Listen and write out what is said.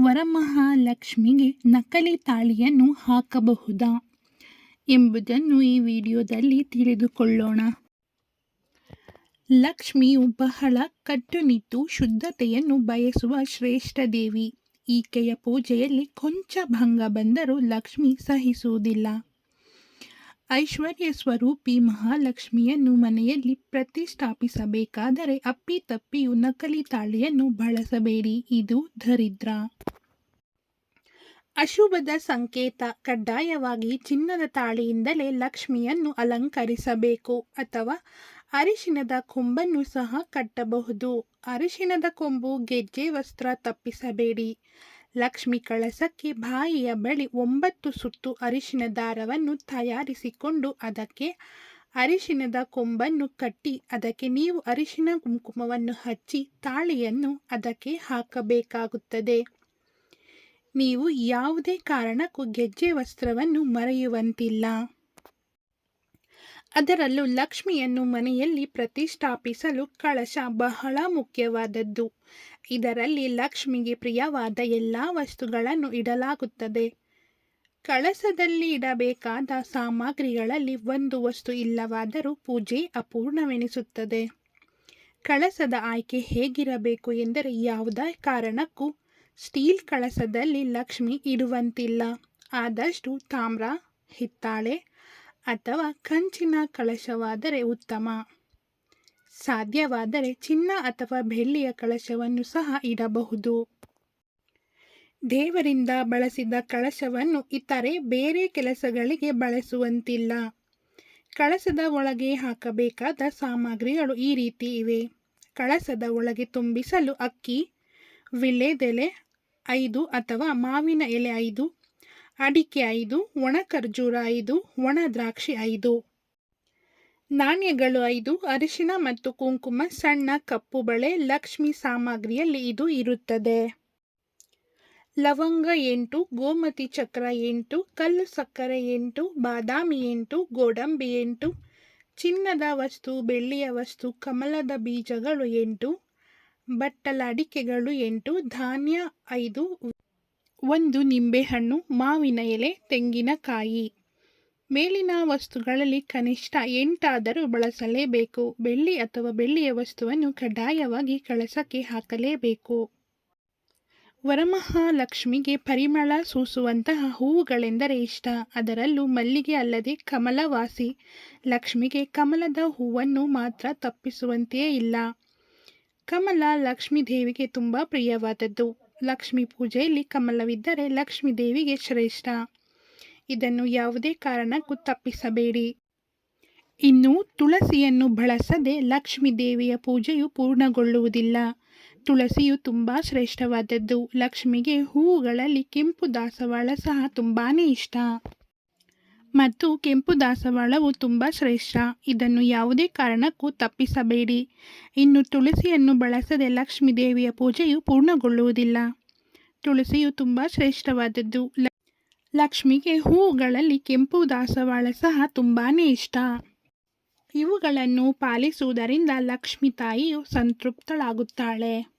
ವರಮಹಾಲಕ್ಷ್ಮಿಗೆ ನಕಲಿ ತಾಳಿಯನ್ನು ಹಾಕಬಹುದಾ ಎಂಬುದನ್ನು ಈ ವಿಡಿಯೋದಲ್ಲಿ ತಿಳಿದುಕೊಳ್ಳೋಣ. ಲಕ್ಷ್ಮಿಯು ಬಹಳ ಕಟ್ಟುನಿಟ್ಟು ಶುದ್ಧತೆಯನ್ನು ಬಯಸುವ ಶ್ರೇಷ್ಠ ದೇವಿ. ಈಕೆಯ ಪೂಜೆಯಲ್ಲಿ ಕೊಂಚ ಭಂಗ ಬಂದರೂ ಲಕ್ಷ್ಮಿ ಸಹಿಸುವುದಿಲ್ಲ. ಐಶ್ವರ್ಯ ಸ್ವರೂಪಿ ಮಹಾಲಕ್ಷ್ಮಿಯನ್ನು ಮನೆಯಲ್ಲಿ ಪ್ರತಿಷ್ಠಾಪಿಸಬೇಕಾದರೆ ಅಪ್ಪಿತಪ್ಪಿಯು ನಕಲಿ ತಾಳಿಯನ್ನು ಬಳಸಬೇಡಿ. ಇದು ದರಿದ್ರ. ಅಶುಭದ ಸಂಕೇತ. ಕಡ್ಡಾಯವಾಗಿ ಚಿನ್ನದ ತಾಳಿಯಿಂದಲೇ ಲಕ್ಷ್ಮಿಯನ್ನು ಅಲಂಕರಿಸಬೇಕು ಅಥವಾ ಅರಿಶಿನದ ಕೊಂಬನ್ನು ಸಹ ಕಟ್ಟಬಹುದು. ಅರಿಶಿನದ ಕೊಂಬು ಗೆಜ್ಜೆ ವಸ್ತ್ರ ತಪ್ಪಿಸಬೇಡಿ. ಲಕ್ಷ್ಮಿ ಕಳಸಕ್ಕೆ ಬಾಯಿಯ ಬಳಿ ಒಂಬತ್ತು ಸುತ್ತು ಅರಿಶಿನ ದಾರವನ್ನು ತಯಾರಿಸಿಕೊಂಡು ಅದಕ್ಕೆ ಅರಿಶಿನದ ಕೊಂಬನ್ನು ಕಟ್ಟಿ, ಅದಕ್ಕೆ ನೀವು ಅರಿಶಿನ ಕುಂಕುಮವನ್ನು ಹಚ್ಚಿ, ತಾಳಿಯನ್ನು ಅದಕ್ಕೆ ಹಾಕಬೇಕಾಗುತ್ತದೆ. ನೀವು ಯಾವುದೇ ಕಾರಣಕ್ಕೂ ಗೆಜ್ಜೆ ವಸ್ತ್ರವನ್ನು ಮರೆಯುವಂತಿಲ್ಲ. ಅದರಲ್ಲೂ ಲಕ್ಷ್ಮಿಯನ್ನು ಮನೆಯಲ್ಲಿ ಪ್ರತಿಷ್ಠಾಪಿಸಲು ಕಳಶ ಬಹಳ ಮುಖ್ಯವಾದದ್ದು. ಇದರಲ್ಲಿ ಲಕ್ಷ್ಮಿಗೆ ಪ್ರಿಯವಾದ ಎಲ್ಲ ವಸ್ತುಗಳನ್ನು ಇಡಲಾಗುತ್ತದೆ. ಕಳಸದಲ್ಲಿ ಇಡಬೇಕಾದ ಸಾಮಗ್ರಿಗಳಲ್ಲಿ ಒಂದು ವಸ್ತು ಇಲ್ಲವಾದರೂ ಪೂಜೆ ಅಪೂರ್ಣವೆನಿಸುತ್ತದೆ. ಕಳಸದ ಆಯ್ಕೆ ಹೇಗಿರಬೇಕು ಎಂದರೆ ಯಾವುದೇ ಕಾರಣಕ್ಕೂ ಸ್ಟೀಲ್ ಕಳಸದಲ್ಲಿ ಲಕ್ಷ್ಮಿ ಇಡುವಂತಿಲ್ಲ. ಆದಷ್ಟು ತಾಮ್ರ, ಹಿತ್ತಾಳೆ ಅಥವಾ ಕಂಚಿನ ಕಳಶವಾದರೆ ಉತ್ತಮ. ಸಾಧ್ಯವಾದರೆ ಚಿನ್ನ ಅಥವಾ ಬೆಳ್ಳಿಯ ಕಳಶವನ್ನು ಸಹ ಇಡಬಹುದು. ದೇವರಿಂದ ಬಳಸಿದ ಕಳಶವನ್ನು ಇತರೆ ಬೇರೆ ಕೆಲಸಗಳಿಗೆ ಬಳಸುವಂತಿಲ್ಲ. ಕಳಸದ ಒಳಗೆ ಹಾಕಬೇಕಾದ ಸಾಮಗ್ರಿಗಳು ಈ ರೀತಿ ಇವೆ. ಕಳಸದ ಒಳಗೆ ತುಂಬಿಸಲು ಅಕ್ಕಿ, ವಿಳ್ಳೆದೆಲೆ ಐದು ಅಥವಾ ಮಾವಿನ ಎಲೆ ಐದು ಅಡಿಕೆ ಐದು, ಒಣ ಖರ್ಜೂರ ಐದು, ಒಣ ದ್ರಾಕ್ಷಿ ಐದು. ನಾಣ್ಯಗಳು ಐದು ಅರಿಶಿನ ಮತ್ತು ಕುಂಕುಮ, ಸಣ್ಣ ಕಪ್ಪು ಬಳೆ, ಲಕ್ಷ್ಮಿ ಸಾಮಗ್ರಿಯಲ್ಲಿ ಇದು ಇರುತ್ತದೆ. ಲವಂಗ ಎಂಟು, ಗೋಮತಿ ಚಕ್ರ ಎಂಟು, ಕಲ್ಲು ಸಕ್ಕರೆ ಎಂಟು, ಬಾದಾಮಿ ಎಂಟು, ಗೋಡಂಬಿ ಎಂಟು, ಚಿನ್ನದ ವಸ್ತು, ಬೆಳ್ಳಿಯ ವಸ್ತು, ಕಮಲದ ಬೀಜಗಳು ಎಂಟು, ಬಟ್ಟಲ ಅಡಿಕೆಗಳು ಎಂಟು, ಧಾನ್ಯ ಐದು ಒಂದು ನಿಂಬೆಹಣ್ಣು, ಮಾವಿನ ಎಲೆ ತೆಂಗಿನಕಾಯಿ ಮೇಲಿನ ವಸ್ತುಗಳಲ್ಲಿ ಕನಿಷ್ಠ ಎಂಟಾದರೂ ಬಳಸಲೇಬೇಕು. ಬೆಳ್ಳಿ ಅಥವಾ ಬೆಳ್ಳಿಯ ವಸ್ತುವನ್ನು ಕಡ್ಡಾಯವಾಗಿ ಕಳಸಕ್ಕೆ ಹಾಕಲೇಬೇಕು. ವರಮಹಾಲಕ್ಷ್ಮಿಗೆ ಪರಿಮಳ ಸೂಸುವಂತಹ ಹೂವುಗಳೆಂದರೆ ಇಷ್ಟ. ಅದರಲ್ಲೂ ಮಲ್ಲಿಗೆ ಅಲ್ಲದೆ ಕಮಲವಾಸಿ. ಲಕ್ಷ್ಮಿಗೆ ಕಮಲದ ಹೂವನ್ನು ಮಾತ್ರ ತಪ್ಪಿಸುವಂತೆಯೇ ಇಲ್ಲ. ಕಮಲ ಲಕ್ಷ್ಮೀ ದೇವಿಗೆ ತುಂಬ ಪ್ರಿಯವಾದದ್ದು. ಲಕ್ಷ್ಮೀ ಪೂಜೆಯಲ್ಲಿ ಕಮಲವಿದ್ದರೆ ಲಕ್ಷ್ಮೀ ದೇವಿಗೆ ಶ್ರೇಷ್ಠ. ಇದನ್ನು ಯಾವುದೇ ಕಾರಣಕ್ಕೂ ತಪ್ಪಿಸಬೇಡಿ. ಇನ್ನು ತುಳಸಿಯನ್ನು ಬಳಸದೆ ಲಕ್ಷ್ಮೀ ದೇವಿಯ ಪೂಜೆಯು ಪೂರ್ಣಗೊಳ್ಳುವುದಿಲ್ಲ. ತುಳಸಿಯು ತುಂಬ ಶ್ರೇಷ್ಠವಾದದ್ದು. ಲಕ್ಷ್ಮಿಗೆ ಹೂವುಗಳಲ್ಲಿ ಕೆಂಪು ದಾಸವಾಳ ಸಹ ತುಂಬಾ ಇಷ್ಟ. ಮತ್ತು ಕೆಂಪು ದಾಸವಾಳವು ತುಂಬ ಶ್ರೇಷ್ಠ. ಇದನ್ನು ಯಾವುದೇ ಕಾರಣಕ್ಕೂ ತಪ್ಪಿಸಬೇಡಿ. ಇನ್ನು ತುಳಸಿಯನ್ನು ಬಳಸದೆ ಲಕ್ಷ್ಮೀ ದೇವಿಯ ಪೂಜೆಯು ಪೂರ್ಣಗೊಳ್ಳುವುದಿಲ್ಲ. ತುಳಸಿಯು ತುಂಬ ಶ್ರೇಷ್ಠವಾದದ್ದು. ಲಕ್ಷ್ಮಿಗೆ ಹೂವುಗಳಲ್ಲಿ ಕೆಂಪು ದಾಸವಾಳ ಸಹ ತುಂಬಾ ಇಷ್ಟ. ಇವುಗಳನ್ನು ಪಾಲಿಸುವುದರಿಂದ ಲಕ್ಷ್ಮೀ ತಾಯಿಯು ಸಂತೃಪ್ತಳಾಗುತ್ತಾಳೆ.